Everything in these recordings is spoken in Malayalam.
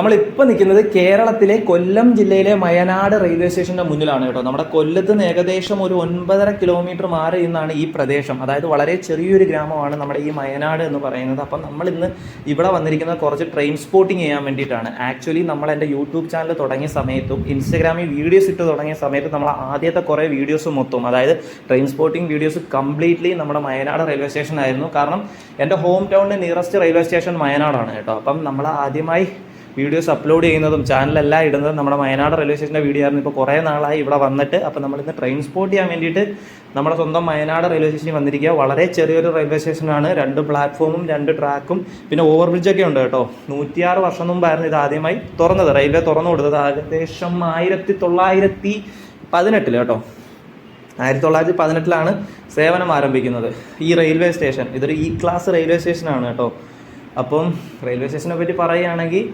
നമ്മളിപ്പോൾ നിൽക്കുന്നത് കേരളത്തിലെ കൊല്ലം ജില്ലയിലെ മയനാട് റെയിൽവേ സ്റ്റേഷന്റെ മുന്നിലാണ് കേട്ടോ. നമ്മുടെ കൊല്ലത്ത് നിന്ന് ഏകദേശം ഒരു ഒൻപതര കിലോമീറ്റർ മാറി നിന്നാണ് ഈ പ്രദേശം. അതായത് വളരെ ചെറിയൊരു ഗ്രാമമാണ് നമ്മുടെ ഈ മയനാട് എന്ന് പറയുന്നത്. അപ്പം നമ്മൾ ഇന്ന് ഇവിടെ വന്നിരിക്കുന്നത് കുറച്ച് ട്രെയിൻ സ്പോട്ടിങ് ചെയ്യാൻ വേണ്ടിയിട്ടാണ്. ആക്ച്വലി നമ്മൾ എന്റെ യൂട്യൂബ് ചാനൽ തുടങ്ങിയ സമയത്തും ഇൻസ്റ്റാഗ്രാമിൽ വീഡിയോസ് ഇട്ട് തുടങ്ങിയ സമയത്ത് നമ്മൾ ആദ്യത്തെ കുറേ വീഡിയോസ് മൊത്തം അതായത് ട്രെയിൻ സ്പോട്ടിംഗ് വീഡിയോസ് കംപ്ലീറ്റ്ലി നമ്മുടെ മയനാട് റെയിൽവേ സ്റ്റേഷൻ ആയിരുന്നു കാരണം എന്റെ ഹോം ടൗണിന്റെ നിയറസ്റ്റ് റെയിൽവേ സ്റ്റേഷൻ മയനാടാണ് കേട്ടോ. അപ്പം നമ്മൾ ആദ്യമായി വീഡിയോസ് അപ്ലോഡ് ചെയ്യുന്നതും ചാനലെല്ലാം ഇടുന്നതും നമ്മുടെ വയനാട് റെയിൽവേ സ്റ്റേഷന്റെ വീഡിയോ ആയിരുന്നു. ഇപ്പോൾ കുറേ നാളായി ഇവിടെ വന്നിട്ട്. അപ്പോൾ നമ്മളിന്ന് ട്രെയിൻ സ്പോട്ട് ചെയ്യാൻ വേണ്ടിയിട്ട് നമ്മുടെ സ്വന്തം വയനാട് റെയിൽവേ സ്റ്റേഷനിൽ വന്നിരിക്കുക. വളരെ ചെറിയൊരു റെയിൽവേ സ്റ്റേഷനാണ് രണ്ട് പ്ലാറ്റ്ഫോമും രണ്ട് ട്രാക്കും പിന്നെ ഓവർ ബ്രിഡ്ജൊക്കെ ഉണ്ട് കേട്ടോ. നൂറ്റിയാറ് വർഷം മുമ്പായിരുന്നു ഇത് ആദ്യമായി തുറന്നത്. റെയിൽവേ തുറന്നു കൊടുത്തത് ഏകദേശം ആയിരത്തി തൊള്ളായിരത്തി പതിനെട്ടിൽ കേട്ടോ. ആയിരത്തി തൊള്ളായിരത്തി പതിനെട്ടിലാണ് സേവനം ആരംഭിക്കുന്നത് ഈ റെയിൽവേ സ്റ്റേഷൻ ഇതൊരു ഇ ക്ലാസ് റെയിൽവേ സ്റ്റേഷനാണ് കേട്ടോ. അപ്പം റെയിൽവേ സ്റ്റേഷനെ പറ്റി പറയുകയാണെങ്കിൽ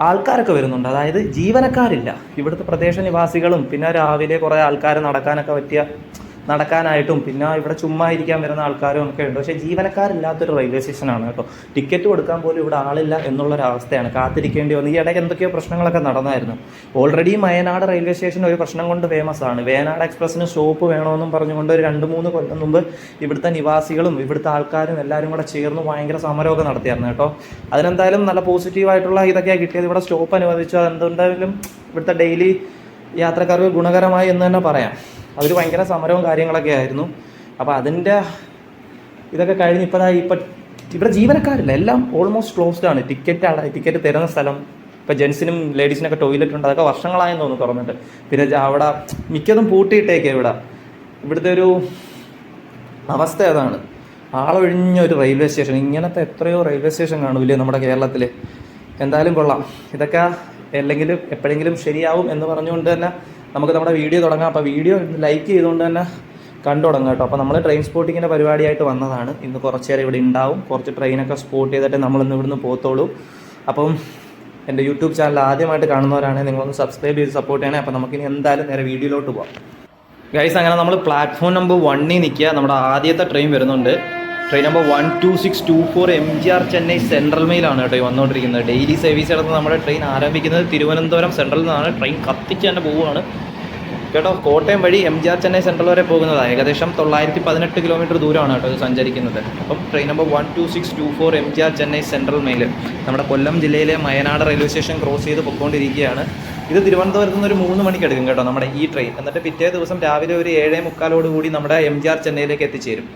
ആൾക്കാരൊക്കെ വരുന്നുണ്ട്. അതായത് ജീവനക്കാരില്ല. ഇവിടുത്തെ പ്രദേശ നിവാസികളും പിന്നെ രാവിലെ കുറേ ആൾക്കാർ നടക്കാനൊക്കെ പറ്റിയ നടക്കാനായിട്ടും പിന്നെ ഇവിടെ ചുമ്മാ ഇരിക്കാൻ വരുന്ന ആൾക്കാരും ഒക്കെ ഉണ്ട്. പക്ഷേ ജീവനക്കാരില്ലാത്തൊരു റെയിൽവേ സ്റ്റേഷനാണ് കേട്ടോ. ടിക്കറ്റ് കൊടുക്കാൻ പോലും ഇവിടെ ആളില്ല എന്നുള്ളൊരവസ്ഥയാണ്. കാത്തിരിക്കേണ്ടി വന്നു. ഈ ഇടയ്ക്ക് എന്തൊക്കെയോ പ്രശ്നങ്ങളൊക്കെ നടന്നായിരുന്നു. ഓൾറെഡി വയനാട് റെയിൽവേ സ്റ്റേഷൻ ഒരു പ്രശ്നം കൊണ്ട് ഫേമസ് ആണ്. വേനാട് എക്സ്പ്രസ്സിന് സ്റ്റോപ്പ് വേണമെന്നും പറഞ്ഞുകൊണ്ട് ഒരു രണ്ട് മൂന്ന് കൊല്ലം മുമ്പ് ഇവിടുത്തെ നിവാസികളും ഇവിടുത്തെ ആൾക്കാരും എല്ലാവരും കൂടെ ചേർന്ന് ഭയങ്കര സമരമൊക്കെ നടത്തിയായിരുന്നു കേട്ടോ. അതിനെന്തായാലും നല്ല പോസിറ്റീവായിട്ടുള്ള ഇതൊക്കെയാണ് കിട്ടിയത്. ഇവിടെ സ്റ്റോപ്പ് അനുവദിച്ചു അതെന്തുകൊണ്ടായാലും ഇവിടുത്തെ ഡെയിലി യാത്രക്കാർക്ക് ഗുണകരമായി എന്ന് തന്നെ പറയാം. അവർ ഭയങ്കര സമരവും കാര്യങ്ങളൊക്കെ ആയിരുന്നു. അപ്പോൾ അതിന്റെ ഇതൊക്കെ കഴിഞ്ഞ് ഇപ്പോൾ ഇപ്പം ഇവിടെ ജീവനക്കാരില്ല. എല്ലാം ഓൾമോസ്റ്റ് ക്ലോസ്ഡ് ആണ്. ടിക്കറ്റ് ആണ് ടിക്കറ്റ് തരുന്ന സ്ഥലം. ഇപ്പോൾ ജെൻസിനും ലേഡീസിനൊക്കെ ടോയ്ലറ്റ് ഉണ്ട്. അതൊക്കെ വർഷങ്ങളായെന്ന് തോന്നുന്നു തുറന്നിട്ട്. പിന്നെ അവിടെ മിക്കതും പൂട്ടിയിട്ടേക്ക് ഇവിടെ. ഇവിടുത്തെ ഒരു അവസ്ഥ അതാണ്. ആളൊഴിഞ്ഞ ഒരു റെയിൽവേ സ്റ്റേഷൻ ഇങ്ങനത്തെ എത്രയോ റെയിൽവേ സ്റ്റേഷൻ കാണൂലേ നമ്മുടെ കേരളത്തിൽ എന്തായാലും കൊള്ളാം. ഇതൊക്കെ അല്ലെങ്കിലും എപ്പോഴെങ്കിലും ശരിയാവും എന്ന് പറഞ്ഞുകൊണ്ട് തന്നെ നമുക്ക് നമ്മുടെ വീഡിയോ തുടങ്ങാം. അപ്പോൾ വീഡിയോ ലൈക്ക് ചെയ്തുകൊണ്ട് തന്നെ കണ്ടു തുടങ്ങാം കേട്ടോ. അപ്പോൾ നമ്മൾ ട്രെയിൻ സ്പോട്ടിങ്ങിന്റെ പരിപാടിയായിട്ട് വന്നതാണ്. ഇന്ന് കുറച്ച് നേരം ഇവിടെ ഉണ്ടാവും കുറച്ച് ട്രെയിനൊക്കെ സ്പോട്ട് ചെയ്തിട്ട് നമ്മളിന്ന് ഇവിടുന്ന് പോത്തോളൂ. അപ്പം എന്റെ യൂട്യൂബ് ചാനൽ ആദ്യമായിട്ട് കാണുന്നവരാണെങ്കിൽ നിങ്ങളൊന്ന് സബ്സ്ക്രൈബ് ചെയ്ത് സപ്പോർട്ട് ചെയ്യണേ. അപ്പോൾ നമുക്കിനി എന്തായാലും നേരെ വീഡിയോയിലോട്ട് പോകാം ഗൈസ് അങ്ങനെ നമ്മൾ പ്ലാറ്റ്ഫോം നമ്പർ വണ്ണിൽ നിൽക്കുക. നമ്മുടെ ആദ്യത്തെ ട്രെയിൻ വരുന്നുണ്ട്. Train number one two six two four M G R Chennai central മെയിലാണ് കേട്ടോ വന്നുകൊണ്ടിരിക്കുന്നത്. ഡെയിലി സർവീസ് നടത്തുന്ന നമ്മുടെ ട്രെയിൻ ആരംഭിക്കുന്നത് തിരുവനന്തപുരം സെൻട്രൽ നിന്നാണ്. ട്രെയിൻ കത്തിച്ച് തന്നെ പോവുകയാണ്. കേട്ടോ കോട്ടയം വഴി M G R Chennai central വരെ പോകുന്നതാണ് ഏകദേശം തൊള്ളായിരത്തി പതിനെട്ട് കിലോമീറ്റർ ദൂരമാണ് കേട്ടോ സഞ്ചരിക്കുന്നത്. അപ്പം train number one two six two four M G R Chennai central mail നമ്മുടെ കൊല്ലം ജില്ലയിലെ മയനാട് റെയിൽവേ സ്റ്റേഷൻ ക്രോസ് ചെയ്ത് പൊയ്ക്കൊണ്ടിരിക്കുകയാണ്. ഇത് തിരുവനന്തപുരത്ത് നിന്ന് ഒരു മൂന്ന് മണിക്ക് എടുക്കും കേട്ടോ നമ്മുടെ ഈ ട്രെയിൻ എന്നിട്ട് പിറ്റേ ദിവസം രാവിലെ ഒരു ഏഴേ മുക്കാലോട് കൂടി നമ്മുടെ എം ജി ആർ ചെന്നൈയിലേക്ക് എത്തിച്ചേരും.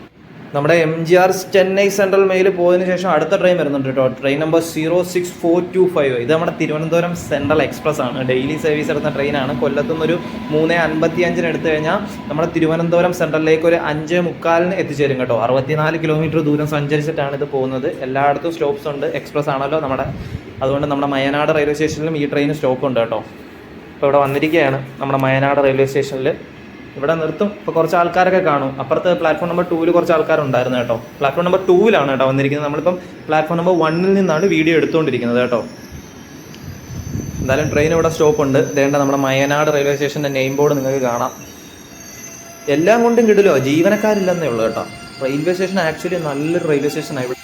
നമ്മുടെ M G R Chennai central mail പോയതിനു ശേഷം അടുത്ത ട്രെയിൻ വരുന്നുണ്ട് കേട്ടോ. Train number zero six four two five ഇത് നമ്മുടെ തിരുവനന്തപുരം സെൻട്രൽ എക്സ്പ്രസ് ആണ്. ഡെയിലി സർവീസ് എടുക്കുന്ന ട്രെയിനാണ് കൊല്ലത്തു ഒരു മൂന്ന് അൻപത്തി അഞ്ചിന് എടുത്തു കഴിഞ്ഞാൽ നമ്മുടെ തിരുവനന്തപുരം സെൻട്രലിലേക്ക് ഒരു അഞ്ച് മുക്കാലിന് എത്തിച്ചേരും കേട്ടോ. അറുപത്തിനാല് കിലോമീറ്റർ ദൂരം സഞ്ചരിച്ചിട്ടാണ് ഇത് പോകുന്നത്. എല്ലായിടത്തും സ്റ്റോപ്സ് ഉണ്ട്. എക്സ്പ്രസ് ആണല്ലോ നമ്മുടെ അതുകൊണ്ട് നമ്മുടെ മയനാട് റെയിൽവേ സ്റ്റേഷനിലും ഈ ട്രെയിൻ സ്റ്റോപ്പ് ഉണ്ട് കേട്ടോ. ഇപ്പോൾ ഇവിടെ വന്നിരിക്കുകയാണ് നമ്മുടെ മയനാട് റെയിൽവേ സ്റ്റേഷനിൽ ഇവിടെ നിർത്തും. ഇപ്പോൾ കുറച്ച് ആൾക്കാരൊക്കെ കാണും. അപ്പുറത്ത് പ്ലാറ്റ്ഫോം നമ്പർ ടൂവിൽ കുറച്ച് ആൾക്കാരുണ്ടായിരുന്നു കേട്ടോ. പ്ലാറ്റ്ഫോം നമ്പർ ടൂവിലാണ് കേട്ടോ വന്നിരിക്കുന്നത്. നമ്മളിപ്പം പ്ലാറ്റ്ഫോം നമ്പർ വണ്ണിൽ നിന്നാണ് വീഡിയോ എടുത്തുകൊണ്ടിരിക്കുന്നത് കേട്ടോ. എന്തായാലും ട്രെയിൻ ഇവിടെ സ്റ്റോപ്പ് ഉണ്ട്. ഇതേണ്ട നമ്മുടെ മയനാട് റെയിൽവേ സ്റ്റേഷന്റെ നെയിം ബോർഡ് നിങ്ങൾക്ക് കാണാം. എല്ലാം കൊണ്ടും കിടിലോ? ജീവനക്കാരില്ലെന്നേ ഉള്ളൂ കേട്ടോ. റെയിൽവേ സ്റ്റേഷൻ ആക്ച്വലി നല്ലൊരു റെയിൽവേ സ്റ്റേഷനാണ് ഇവിടെ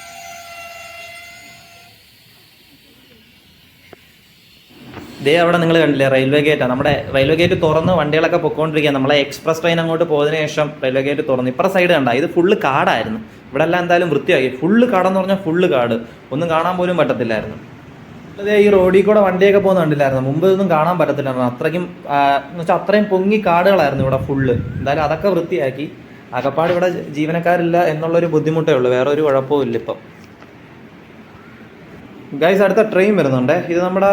ദേ അവിടെ നിങ്ങൾ കണ്ടില്ലേ റെയിൽവേ ഗേറ്റാണ് നമ്മുടെ റെയിൽവേ ഗേറ്റ് തുറന്ന് വണ്ടികളൊക്കെ പൊക്കോണ്ടിരിക്കുക നമ്മളെ എക്സ്പ്രസ് ട്രെയിൻ അങ്ങോട്ട് പോയതിനു ശേഷം റെയിൽവേ ഗേറ്റ് തുറന്നു. ഇപ്പുറ സൈഡ് കണ്ട ഇത് ഫുള്ള് കാടായിരുന്നു. ഇവിടെ എല്ലാം എന്തായാലും വൃത്തിയാക്കി ഫുള്ള് കാടെന്ന് പറഞ്ഞാൽ ഫുള്ള് കാട്. ഒന്നും കാണാൻ പോലും പറ്റത്തില്ലായിരുന്നു. അതെ ഈ റോഡിൽ കൂടെ വണ്ടിയൊക്കെ പോകുന്ന കണ്ടില്ലായിരുന്നു? മുമ്പ് ഇതൊന്നും കാണാൻ പറ്റത്തില്ലായിരുന്നു. അത്രയ്ക്കും എന്ന് വെച്ചാൽ അത്രയും പൊങ്ങി കാടുകളായിരുന്നു ഇവിടെ ഫുള്ള് എന്തായാലും അതൊക്കെ വൃത്തിയാക്കി. അകപ്പാട് ഇവിടെ ജീവനക്കാരില്ല എന്നുള്ളൊരു ബുദ്ധിമുട്ടേ ഉള്ളൂ. വേറെ ഒരു കുഴപ്പവും ഇല്ല ഇപ്പം. ഗൈസ് അടുത്ത ട്രെയിൻ വരുന്നുണ്ട്. ഇത് നമ്മുടെ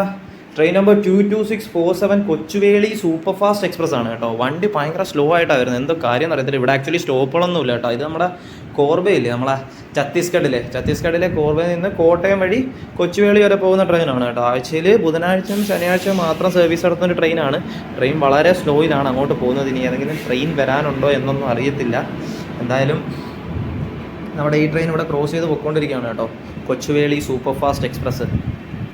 train number two two six four seven Kochuveli super fast express ആണ് കേട്ടോ. വണ്ടി ഭയങ്കര സ്ലോ ആയിട്ടാണ് വരുന്നത്. എന്തോ കാര്യം എന്ന് അറിയത്തില്ല. ഇവിടെ ആക്ച്വലി സ്റ്റോപ്പുകളൊന്നുമില്ല കേട്ടോ. ഇത് നമ്മുടെ കോർബയില്ലേ നമ്മളെ ഛത്തീസ്ഗഡിലെ ഛത്തീസ്ഗഡിലെ കോർബയിൽ നിന്ന് കോട്ടയം വഴി കൊച്ചുവേളി വരെ പോകുന്ന ട്രെയിനാണ് കേട്ടോ. ആഴ്ചയിൽ ബുധനാഴ്ചയും ശനിയാഴ്ചയും മാത്രം സർവീസ് നടത്തുന്ന ഒരു ട്രെയിനാണ് ട്രെയിൻ വളരെ സ്ലോയിലാണ് അങ്ങോട്ട് പോകുന്നത്. ഇനി ഏതെങ്കിലും ട്രെയിൻ വരാനുണ്ടോ എന്നൊന്നും അറിയത്തില്ല. എന്തായാലും നമ്മുടെ ഈ ട്രെയിൻ ഇവിടെ ക്രോസ് ചെയ്ത് പൊയ്ക്കൊണ്ടിരിക്കുകയാണ് കേട്ടോ. കൊച്ചുവേളി സൂപ്പർ ഫാസ്റ്റ് എക്സ്പ്രസ്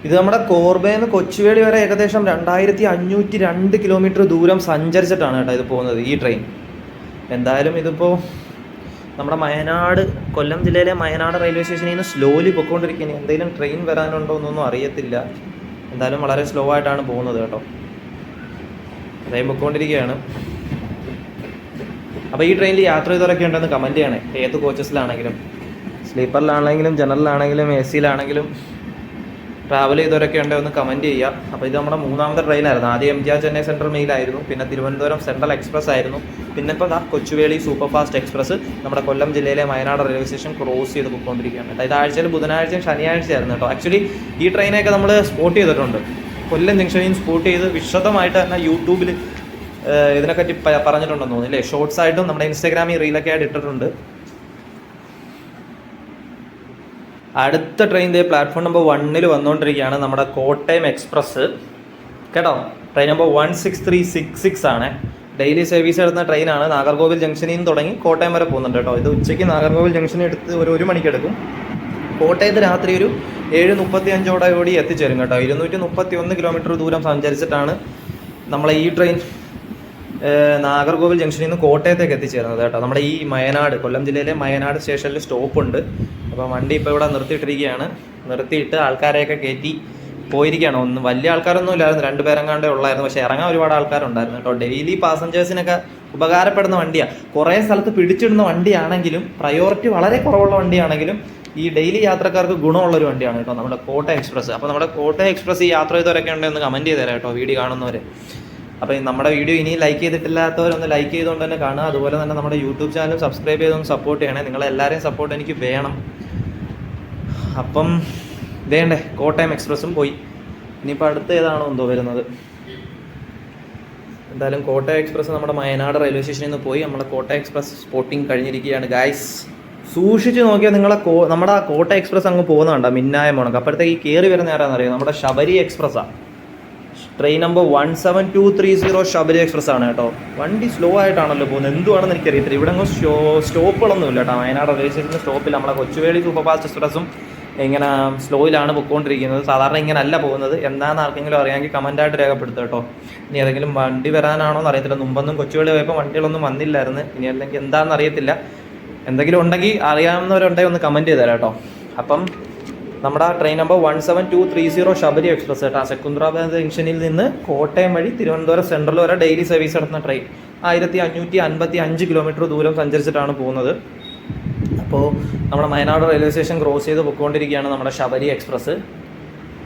ഇത് നമ്മുടെ കോർബയിൽ നിന്ന് കൊച്ചുവേളി വരെ ഏകദേശം രണ്ടായിരത്തി അഞ്ഞൂറ്റി രണ്ട് കിലോമീറ്റർ ദൂരം സഞ്ചരിച്ചിട്ടാണ് കേട്ടോ ഇത് പോകുന്നത് ഈ ട്രെയിൻ എന്തായാലും ഇതിപ്പോൾ നമ്മുടെ വയനാട് കൊല്ലം ജില്ലയിലെ വയനാട് റെയിൽവേ സ്റ്റേഷനിൽ നിന്ന് സ്ലോലി പോയിക്കൊണ്ടിരിക്കുന്നത് എന്തെങ്കിലും ട്രെയിൻ വരാനുണ്ടോ എന്നൊന്നും അറിയത്തില്ല. എന്തായാലും വളരെ സ്ലോ ആയിട്ടാണ് പോകുന്നത് കേട്ടോ. ട്രെയിൻ പൊയ്ക്കൊണ്ടിരിക്കുകയാണ്. അപ്പോൾ ഈ ട്രെയിനിൽ യാത്ര ചെയ്തവരൊക്കെ ഉണ്ടെന്ന് കമന്റ് ചെയ്യണേ. ഏത് കോച്ചസിലാണെങ്കിലും സ്ലീപ്പറിലാണെങ്കിലും ജനറലാണെങ്കിലും എ സിയിലാണെങ്കിലും ട്രാവൽ ചെയ്തവരൊക്കെ ഉണ്ടോ ഒന്ന് കമന്റ് ചെയ്യുക. അപ്പോൾ ഇത് നമ്മുടെ മൂന്നാമത്തെ ട്രെയിനായിരുന്നു ആദ്യം M G R Chennai central മെയിലായിരുന്നു പിന്നെ തിരുവനന്തപുരം സെൻട്രൽ എക്സ്പ്രസ് ആയിരുന്നു. പിന്നെ ഇപ്പോൾ ആ കൊച്ചുവേളി സൂപ്പർ ഫാസ്റ്റ് എക്സ്പ്രസ് നമ്മുടെ കൊല്ലം ജില്ലയിലെ വയനാട് റെയിൽവേ സ്റ്റേഷൻ ക്രോസ് ചെയ്ത് പോയിക്കൊണ്ടിരിക്കുകയാണ്. കേട്ടോ ഇത് ആഴ്ചയിൽ ബുധനാഴ്ചയും ശനിയാഴ്ചയായിരുന്നു കേട്ടോ. ആക്ച്വലി ഈ ട്രെയിനൊക്കെ നമ്മൾ സ്പോട്ട് ചെയ്തിട്ടുണ്ട്. കൊല്ലം ജംഗ്ഷനിൽ സ്പോട്ട് ചെയ്ത് വിശദമായിട്ട് തന്നെ യൂട്യൂബിൽ ഇതിനെപ്പറ്റി പറഞ്ഞിട്ടുണ്ടെന്ന് തോന്നുന്നു. അല്ലേ ഷോർട്സ് ആയിട്ടും നമ്മുടെ ഇൻസ്റ്റാഗ്രാമിൽ റീലൊക്കെ ആയിട്ട് ഇട്ടിട്ടുണ്ട്. അടുത്ത ട്രെയിൻ ദേ പ്ലാറ്റ്ഫോം നമ്പർ വണ്ണിൽ വന്നുകൊണ്ടിരിക്കുകയാണ് നമ്മുടെ കോട്ടയം എക്സ്പ്രസ് കേട്ടോ? Train number one six three six six ആണ്. ഡെയിലി സർവീസ് എടുക്കുന്ന ട്രെയിനാണ് നാഗർകോവിൽ ജംഗ്ഷനിൽ നിന്ന് തുടങ്ങി കോട്ടയം വരെ പോകുന്നുണ്ട് കേട്ടോ. ഇത് ഉച്ചയ്ക്ക് നാഗർകോവിൽ ജംഗ്ഷൻ എടുത്ത് ഒരു ഒരു മണിക്ക് എടുക്കും. കോട്ടയത്ത് രാത്രി ഒരു ഏഴ് മുപ്പത്തി അഞ്ചോടെ കൂടി എത്തിച്ചേരും കേട്ടോ. ഇരുന്നൂറ്റി മുപ്പത്തി ഒന്ന് കിലോമീറ്റർ ദൂരം സഞ്ചരിച്ചിട്ടാണ് നമ്മളെ ഈ ട്രെയിൻ നാഗർകോവിൽ ജംഗ്ഷനിൽ നിന്ന് കോട്ടയത്തേക്ക് എത്തിച്ചേരുന്നത് കേട്ടോ. നമ്മുടെ ഈ മയനാട് കൊല്ലം ജില്ലയിലെ മയനാട് സ്റ്റേഷനിൽ സ്റ്റോപ്പുണ്ട്. അപ്പോൾ വണ്ടി ഇപ്പോൾ ഇവിടെ നിർത്തിയിട്ടിരിക്കുകയാണ്. നിർത്തിയിട്ട് ആൾക്കാരെയൊക്കെ കയറ്റി പോയിരിക്കുകയാണ്. ഒന്ന് വലിയ ആൾക്കാരൊന്നും ഇല്ലായിരുന്നു. രണ്ട് പേരെങ്ങാണ്ടേ ഉള്ളായിരുന്നു. പക്ഷേ ഇറങ്ങാൻ ഒരുപാട് ആൾക്കാരുണ്ടായിരുന്നു കേട്ടോ. ഡെയിലി പാസഞ്ചേഴ്സിനൊക്കെ ഉപകാരപ്പെടുന്ന വണ്ടിയാണ് കുറേ സ്ഥലത്ത് പിടിച്ചിടുന്ന വണ്ടിയാണെങ്കിലും പ്രയോറിറ്റി വളരെ കുറവുള്ള വണ്ടിയാണെങ്കിലും ഈ ഡെയിലി യാത്രക്കാർക്ക് ഗുണമുള്ളൊരു വണ്ടിയാണ് കേട്ടോ നമ്മുടെ കോട്ട എക്സ്പ്രസ്. അപ്പോൾ നമ്മുടെ കോട്ട എക്സ്പ്രസ് ഈ യാത്ര ചെയ്തവരൊക്കെ ഉണ്ടെന്ന് കമന്റ് ചെയ്തേരാം കേട്ടോ വീഡിയോ കാണുന്നവർ അപ്പോൾ നമ്മുടെ വീഡിയോ ഇനി ലൈക്ക് ചെയ്തിട്ടില്ലാത്തവരൊന്ന് ലൈക്ക് ചെയ്തുകൊണ്ട് തന്നെ കാണുക. അതുപോലെ തന്നെ നമ്മുടെ യൂട്യൂബ് ചാനൽ സബ്സ്ക്രൈബ് ചെയ്തൊന്ന് സപ്പോർട്ട് ചെയ്യണേ. നിങ്ങളെല്ലാവരെയും സപ്പോർട്ട് എനിക്ക് വേണം. അപ്പം ഇതേണ്ടേ കോട്ടയം എക്സ്പ്രസ്സും പോയി. ഇനിയിപ്പോൾ അടുത്ത ഏതാണോ എന്തോ വരുന്നത്. എന്തായാലും കോട്ടയം എക്സ്പ്രസ് നമ്മുടെ വയനാട് റെയിൽവേ സ്റ്റേഷനിൽ നിന്ന് പോയി. നമ്മുടെ കോട്ടയം എക്സ്പ്രസ് സ്പോട്ടിങ് കഴിഞ്ഞിരിക്കുകയാണ്. ഗായ്സ് സൂക്ഷിച്ച് നോക്കിയാൽ നിങ്ങളെ കോ നമ്മുടെ കോട്ടയം എക്സ്പ്രസ് അങ്ങ് പോകുന്നുണ്ടോ മിന്നായ മോണക്ക് അപ്പോഴത്തേക്ക് ഈ കയറി വരുന്ന ആരാന്നറിയോ? നമ്മുടെ Sabari എക്സ്പ്രസ്സാണ് train number one seven two three zero Sabari express ആണ് കേട്ടോ. വണ്ടി സ്ലോ ആയിട്ടാണല്ലോ പോകുന്നത്. എന്തുവാണെന്ന് എനിക്കറിയത്തില്ല. ഇവിടെ അങ്ങ് സ്റ്റോ സ്റ്റോപ്പുകളൊന്നുമില്ല കേട്ടോ. വയനാട് റെയിൽവേ സ്റ്റേഷന്റെ സ്റ്റോപ്പിൽ നമ്മളെ കൊച്ചുവേളി സൂപ്പർ ഫാസ്റ്റ് എക്സ്പ്രസ്സും ഇങ്ങനെ സ്ലോയിലാണ് പൊയ്ക്കൊണ്ടിരിക്കുന്നത് സാധാരണ ഇങ്ങനെ അല്ല പോകുന്നത്. എന്താണെന്ന് ആർക്കെങ്കിലും അറിയാമെങ്കിൽ കമന്റായിട്ട് രേഖപ്പെടുത്തുക കേട്ടോ. ഇനി ഏതെങ്കിലും വണ്ടി വരാനാണോ എന്ന് അറിയത്തില്ല. മുമ്പൊന്നും കൊച്ചുവേളി പോയപ്പോൾ വണ്ടികളൊന്നും വന്നില്ലായിരുന്നു. ഇനി അല്ലെങ്കിൽ എന്താണെന്ന് അറിയത്തില്ല. എന്തെങ്കിലും ഉണ്ടെങ്കിൽ അറിയാവുന്നവരുണ്ടെങ്കിൽ ഒന്ന് കമന്റ് ചെയ്തു കേട്ടോ. അപ്പം നമ്മുടെ train number one seven two three zero Sabari express കേട്ടോ. സെക്കുന്ദ്രാബാദ് ജംഗ്ഷനിൽ നിന്ന് കോട്ടയം വഴി തിരുവനന്തപുരം സെൻട്രൽ വരെ ഡെയിലി സർവീസ് നടത്തുന്ന ട്രെയിൻ ആയിരത്തി അഞ്ഞൂറ്റി അൻപത്തി അഞ്ച് കിലോമീറ്റർ ദൂരം സഞ്ചരിച്ചിട്ടാണ് പോകുന്നത്. അപ്പോൾ നമ്മുടെ വയനാട് റെയിൽവേ സ്റ്റേഷൻ ക്രോസ് ചെയ്ത് പൊയ്ക്കൊണ്ടിരിക്കുകയാണ് നമ്മുടെ ശബരി എക്സ്പ്രസ്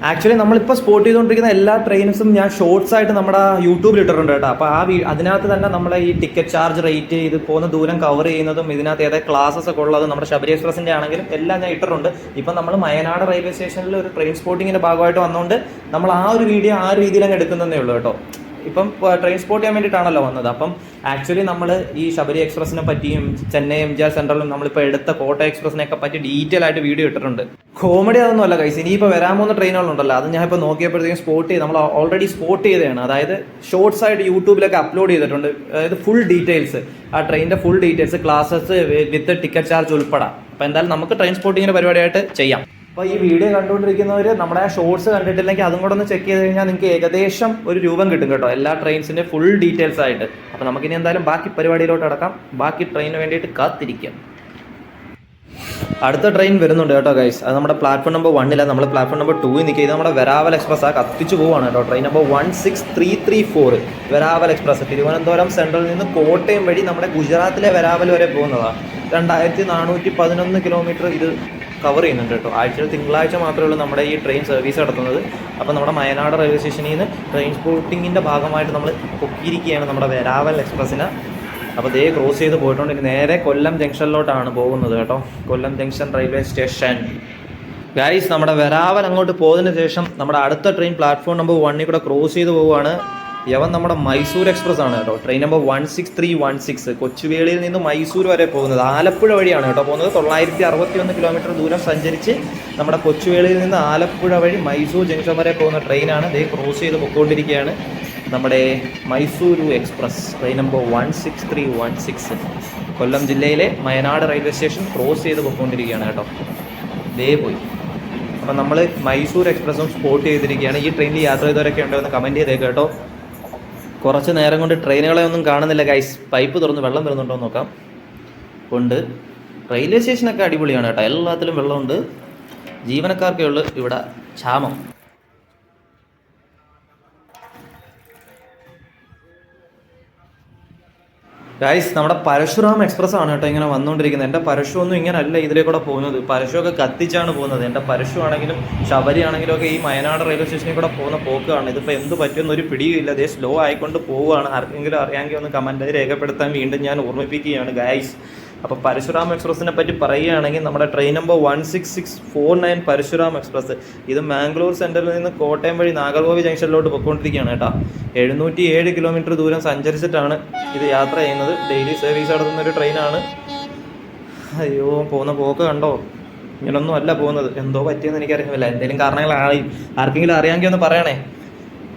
ആക്ച്വലി നമ്മളിപ്പോൾ സ്പോട്ട് ചെയ്തുകൊണ്ടിരിക്കുന്ന എല്ലാ ട്രെയിൻസും ഞാൻ ഷോർട്സ് ആയിട്ട് നമ്മുടെ യൂട്യൂബിൽ ഇട്ടിട്ടുണ്ട് കേട്ടോ. അപ്പോൾ ആ അതിനകത്ത് തന്നെ നമ്മളെ ഈ ടിക്കറ്റ് ചാർജ് റേറ്റ് ഇത് പോകുന്ന ദൂരം കവർ ചെയ്യുന്നതും ഇതിനകത്ത് ഏതൊക്കെ ക്ലാസ്സസ് ഒക്കെ ഉള്ളതും നമ്മുടെ ശബരി എക്സ്പ്രസിന്റെ ആണെങ്കിലും എല്ലാം ഞാൻ ഇട്ടിട്ടുണ്ട്. ഇപ്പം നമ്മൾ വയനാട് റെയിൽവേ സ്റ്റേഷനിൽ ഒരു ട്രെയിൻ സ്പോട്ടിങ്ങിന്റെ ഭാഗമായിട്ട് വന്നുകൊണ്ട് നമ്മൾ ആ ഒരു വീഡിയോ ആ രീതിയിലങ്ങ് എടുക്കുന്നതേ ഉള്ളൂ കേട്ടോ. ഇപ്പം ട്രെയിൻ ചെയ്യാൻ വേണ്ടിയിട്ടാണല്ലോ വന്നത്. അപ്പം ആക്ച്വലി നമ്മൾ ഈ ശബരി എക്സ്പ്രസിനെ പറ്റിയും ചെന്നൈ എം ജി ആർ സെൻട്രലും നമ്മളിപ്പോൾ എടുത്ത കോട്ട എക്സ്പ്രസിനെയൊക്കെ പറ്റി ഡീറ്റെയിൽ ആയിട്ട് വീഡിയോ ഇട്ടിട്ടുണ്ട്. കോമഡി അതൊന്നും അല്ല കൈസ് ഇനിയിപ്പോൾ വരാൻ പോകുന്ന ട്രെയിനുകളുണ്ടല്ലോ അത് ഞാൻ ഇപ്പോൾ നോക്കിയപ്പോഴത്തേക്കും സ്പോട്ട് ചെയ്ത് നമ്മൾ ഓൾറെഡി സ്പോട്ട് ചെയ്തതാണ്. അതായത് ഷോർട്സ് ആയിട്ട് യൂട്യൂബിലൊക്കെ അപ്ലോഡ് ചെയ്തിട്ടുണ്ട്. അതായത് ഫുൾ ഡീറ്റെയിൽസ് ആ ട്രെയിനിന്റെ full details classes with ticket charge ഉൾപ്പെടാം. അപ്പോൾ എന്തായാലും നമുക്ക് ട്രെയിൻ സ്പോട്ടിങ്ങിന്റെ പരിപാടിയായിട്ട് ചെയ്യാം. അപ്പോൾ ഈ വീഡിയോ കണ്ടുകൊണ്ടിരിക്കുന്നവർ നമ്മുടെ ആ ഷോർട്സ് കണ്ടിട്ടില്ലെങ്കിൽ അതും കൂടെ ഒന്ന് ചെക്ക് ചെയ്ത് കഴിഞ്ഞാൽ നിങ്ങൾക്ക് ഏകദേശം ഒരു രൂപം കിട്ടും കേട്ടോ. എല്ലാ ട്രെയിൻസിന്റെ ഫുൾ ഡീറ്റെയിൽസ് ആയിട്ട്. അപ്പോൾ നമുക്കിനി എന്തായാലും ബാക്കി പരിപാടിയിലോട്ട് അടക്കാം. ബാക്കി ട്രെയിനിന് വേണ്ടിയിട്ട് കാത്തിരിക്കാം. അടുത്ത ട്രെയിൻ വരുന്നുണ്ട് കേട്ടോ ഗൈസ് അത് നമ്മുടെ പ്ലാറ്റ്ഫോം നമ്പർ വണ്ണില്ല നമ്മൾ പ്ലാറ്റ്ഫോം നമ്പർ ടൂ നിൽക്കുക. ഇത് നമ്മുടെ വെരാവൽ എക്സ്പ്രസ് ആ കത്തിച്ച് പോവാണ് കേട്ടോ. Train number one six three three four Veraval express Thiruvananthapuram സെൻട്രലിൽ നിന്ന് കോട്ടയം വഴി നമ്മുടെ ഗുജറാത്തിലെ വെരാവൽ വരെ പോകുന്നതാണ് രണ്ടായിരത്തി നാനൂറ്റി പതിനൊന്ന് കിലോമീറ്റർ ഇത് കവർ ചെയ്യുന്നുണ്ട് കേട്ടോ. ആഴ്ചയിൽ തിങ്കളാഴ്ച മാത്രമേ ഉള്ളൂ നമ്മുടെ ഈ ട്രെയിൻ സർവീസ് നടത്തുന്നത്. അപ്പോൾ നമ്മുടെ വയനാട് റെയിൽവേ സ്റ്റേഷനിൽ നിന്ന് ട്രെയിൻ സ്പോട്ടിങ്ങിന്റെ ഭാഗമായിട്ട് നമ്മൾ പൊക്കിയിരിക്കുകയാണ് നമ്മുടെ വെരാവൽ എക്സ്പ്രസ്സിന് അപ്പോൾ ദേ ക്രോസ് ചെയ്ത് പോയിട്ടുണ്ട്. നേരെ കൊല്ലം ജംഗ്ഷനിലോട്ടാണ് പോകുന്നത് കേട്ടോ. Kollam junction railway station guys നമ്മുടെ വെരാവൽ അങ്ങോട്ട് പോയതിന് ശേഷം നമ്മുടെ അടുത്ത ട്രെയിൻ പ്ലാറ്റ്ഫോം നമ്പർ വണ്ണിൽ കൂടെ ക്രോസ് ചെയ്ത് പോവുകയാണ്. യവൻ നമ്മുടെ മൈസൂർ എക്സ്പ്രസ് ആണ് കേട്ടോ. Train number one six three one six കൊച്ചുവേളിയിൽ നിന്ന് മൈസൂർ വരെ പോകുന്നത്. ആലപ്പുഴ വഴിയാണ് കേട്ടോ പോകുന്നത്. തൊള്ളായിരത്തി അറുപത്തി ഒന്ന് കിലോമീറ്റർ ദൂരം സഞ്ചരിച്ച് നമ്മുടെ കൊച്ചുവേളിയിൽ നിന്ന് ആലപ്പുഴ വഴി മൈസൂർ ജംഗ്ഷൻ വരെ പോകുന്ന ട്രെയിനാണ് ഇതേ ക്രോസ് ചെയ്ത് പൊയ്ക്കൊണ്ടിരിക്കുകയാണ് നമ്മുടെ Mysuru express. Train number one six three one six Kollam ജില്ലയിലെ വയനാട് റെയിൽവേ സ്റ്റേഷൻ ക്രോസ് ചെയ്ത് പൊയ്ക്കൊണ്ടിരിക്കുകയാണ് കേട്ടോ. ദേ പോയി. അപ്പം നമ്മൾ മൈസൂർ എക്സ്പ്രസ്സും സ്പോട്ട് ചെയ്തിരിക്കുകയാണ്. ഈ ട്രെയിനിൽ യാത്ര ചെയ്തവരൊക്കെ ഉണ്ടോ എന്ന് കമന്റ് ചെയ്തേക്ക് കേട്ടോ. കുറച്ച് നേരം കൊണ്ട് ട്രെയിനുകളെ ഒന്നും കാണുന്നില്ല. ഗൈസ് പൈപ്പ് തുറന്ന് വെള്ളം വരുന്നുണ്ടോ നോക്കാം. ഉണ്ട്. റെയിൽവേ സ്റ്റേഷനൊക്കെ അടിപൊളിയാണ് കേട്ടോ. എല്ലാത്തിലും വെള്ളമുണ്ട്. ജീവനക്കാർക്കേ ഉള്ളൂ ഇവിടെ ക്ഷാമം. ഗൈസ് നമ്മുടെ പരശുറാം എക്സ്പ്രസ് ആണ് കേട്ടോ ഇങ്ങനെ വന്നുകൊണ്ടിരിക്കുന്നത്. എന്റെ പരശു ഒന്നും ഇങ്ങനെ അല്ല ഇതിലേ കൂടെ പോകുന്നത്. പരശുവൊക്കെ കത്തിച്ചാണ് പോകുന്നത്. എന്റെ പരശു ആണെങ്കിലും ശബരി ആണെങ്കിലും ഒക്കെ ഈ വയനാട് റെയിൽവേ സ്റ്റേഷനിൽ കൂടെ പോകുന്ന പോക്കാണ്. ഇതിപ്പോൾ എന്ത് പറ്റുമെന്ന് ഒരു പിടിയുമില്ല അതേ സ്ലോ ആയിക്കൊണ്ട് പോവുകയാണ്. ആർക്കെങ്കിലും അറിയാമെങ്കിൽ ഒന്ന് കമന്റായി രേഖപ്പെടുത്താൻ വീണ്ടും ഞാൻ ഓർമ്മിപ്പിക്കുകയാണ് ഗൈസ് അപ്പോൾ പരശുറാം എക്സ്പ്രസിനെ പറ്റി പറയുകയാണെങ്കിൽ നമ്മുടെ train number one six six four nine Parashuram express. ഇത് മാംഗ്ലൂർ സെൻട്രലിൽ നിന്ന് കോട്ടയം വഴി നാഗർകോവി ജംഗ്ഷനിലോട്ട് പൊയ്ക്കൊണ്ടിരിക്കുകയാണ് കേട്ടോ. എഴുന്നൂറ്റി ഏഴ് കിലോമീറ്റർ ദൂരം സഞ്ചരിച്ചിട്ടാണ് ഇത് യാത്ര ചെയ്യുന്നത്. ഡെയിലി സർവീസ് നടത്തുന്ന ഒരു ട്രെയിനാണ് അയ്യോ പോകുന്ന പോക്ക് കണ്ടോ? ഇങ്ങനൊന്നും അല്ല പോകുന്നത്. എന്തോ പറ്റിയെന്ന് എനിക്കറിയില്ല എന്തെങ്കിലും കാരണങ്ങളായി. ആർക്കെങ്കിലും അറിയാമെങ്കിൽ ഒന്ന് പറയണേ.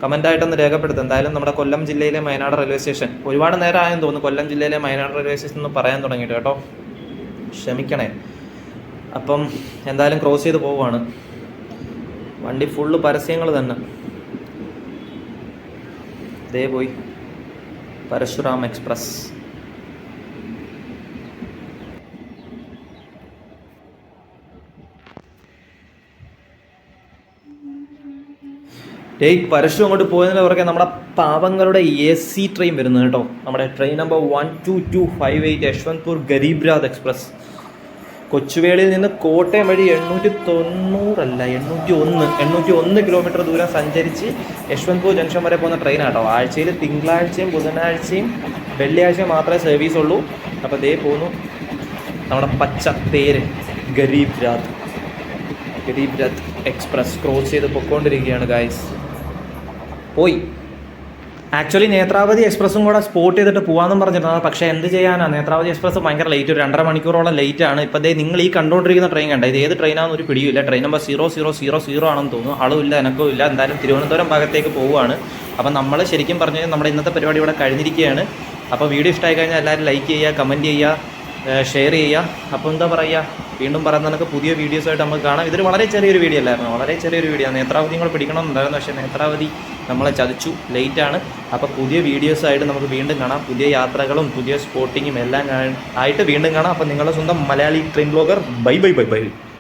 കമന്റായിട്ടൊന്ന് രേഖപ്പെടുത്തും. എന്തായാലും നമ്മുടെ കൊല്ലം ജില്ലയിലെ മയനാട് റെയിൽവേ സ്റ്റേഷൻ. ഒരുപാട് നേരമായെന്ന് തോന്നുന്നു. കൊല്ലം ജില്ലയിലെ മയനാട് റെയിൽവേ സ്റ്റേഷൻ എന്ന് പറയാൻ തുടങ്ങിയിട്ട് കേട്ടോ. ക്ഷമിക്കണേ. അപ്പം എന്തായാലും ക്രോസ് ചെയ്ത് പോവുകയാണ്. വണ്ടി ഫുള്ള് പരസ്യങ്ങൾ തന്നെ. ദേ പോയി. പരശുറാം എക്സ്പ്രസ്. ഡേയ് പരശു അങ്ങോട്ട് പോയതിന് പുറകെ നമ്മുടെ പാവങ്ങളുടെ എ സി ട്രെയിൻ വരുന്നത് കേട്ടോ. നമ്മുടെ train number one two two five eight Yesvantpur Garib Rath express കൊച്ചുവേളിയിൽ നിന്ന് കോട്ടയം വഴി എണ്ണൂറ്റി തൊണ്ണൂറല്ല എണ്ണൂറ്റി ഒന്ന് എണ്ണൂറ്റി ഒന്ന് കിലോമീറ്റർ ദൂരം സഞ്ചരിച്ച് യശ്വന്ത്പൂർ ജംഗ്ഷൻ വരെ പോകുന്ന ട്രെയിനാട്ടോ ആഴ്ചയിൽ തിങ്കളാഴ്ചയും ബുധനാഴ്ചയും വെള്ളിയാഴ്ചയും മാത്രമേ സർവീസ് ഉള്ളൂ. അപ്പോൾ ദേ പോകുന്നു നമ്മുടെ പച്ച ഗരീബ് രാത് ഗരീബ് രാത് എക്സ്പ്രസ് ക്രോസ് ചെയ്ത് പൊക്കോണ്ടിരിക്കുകയാണ് ഗായ്സ് പോയി. ആക്ച്വലി നേത്രാവതി എക്സ്പ്രസ്സും കൂടെ സ്പോട്ട് ചെയ്തിട്ട് പോകാമെന്നും പറഞ്ഞിരുന്നത് പക്ഷേ എന്ത് ചെയ്യാനാണ് നേത്രാവതി എക്സ്പ്രസ് ഭയങ്കര ലേറ്റ് ഒരു രണ്ടര മണിക്കൂറോളം ലേറ്റ് ആണ്. ഇപ്പോൾ ദേ നിങ്ങൾ ഈ കണ്ടുകൊണ്ടിരിക്കുന്ന ട്രെയിൻ കണ്ട? ഇത് ഏത് ട്രെയിനാണെന്ന് ഒരു പിടിയില്ല train number zero zero zero zero ആണെന്ന് തോന്നുന്നു. ആളുമില്ല എനക്കും ഇല്ല. എന്തായാലും തിരുവനന്തപുരം ഭാഗത്തേക്ക് പോവുകയാണ്. അപ്പം നമ്മൾ ശരിക്കും പറഞ്ഞു നമ്മുടെ ഇന്നത്തെ പരിപാടി ഇവിടെ കഴിഞ്ഞിരിക്കുകയാണ്. അപ്പോൾ വീഡിയോ ഇഷ്ടമായി കഴിഞ്ഞാൽ എല്ലാവരും ലൈക്ക് ചെയ്യുക കമന്റ് ചെയ്യുക. ഷെയർ ചെയ്യുക. അപ്പോൾ എന്താ പറയുക? വീണ്ടും പറയുന്ന കണക്ക് പുതിയ വീഡിയോസായിട്ട് നമുക്ക് കാണാം. ഇതൊരു വളരെ ചെറിയൊരു വീഡിയോ അല്ലായിരുന്നു. വളരെ ചെറിയൊരു വീഡിയോ നേത്രാവതി നിങ്ങൾ പിടിക്കണമെന്നുണ്ടായിരുന്നു പക്ഷേ നേത്രാവതി നമ്മളെ ചതിച്ചു. ലേറ്റാണ് അപ്പോൾ പുതിയ വീഡിയോസായിട്ട് നമുക്ക് വീണ്ടും കാണാം. പുതിയ യാത്രകളും പുതിയ സ്പോട്ടിങ്ങും എല്ലാം ആയിട്ട് വീണ്ടും കാണാം. അപ്പോൾ നിങ്ങളുടെ സ്വന്തം Malayali train blogger bye bye bye bye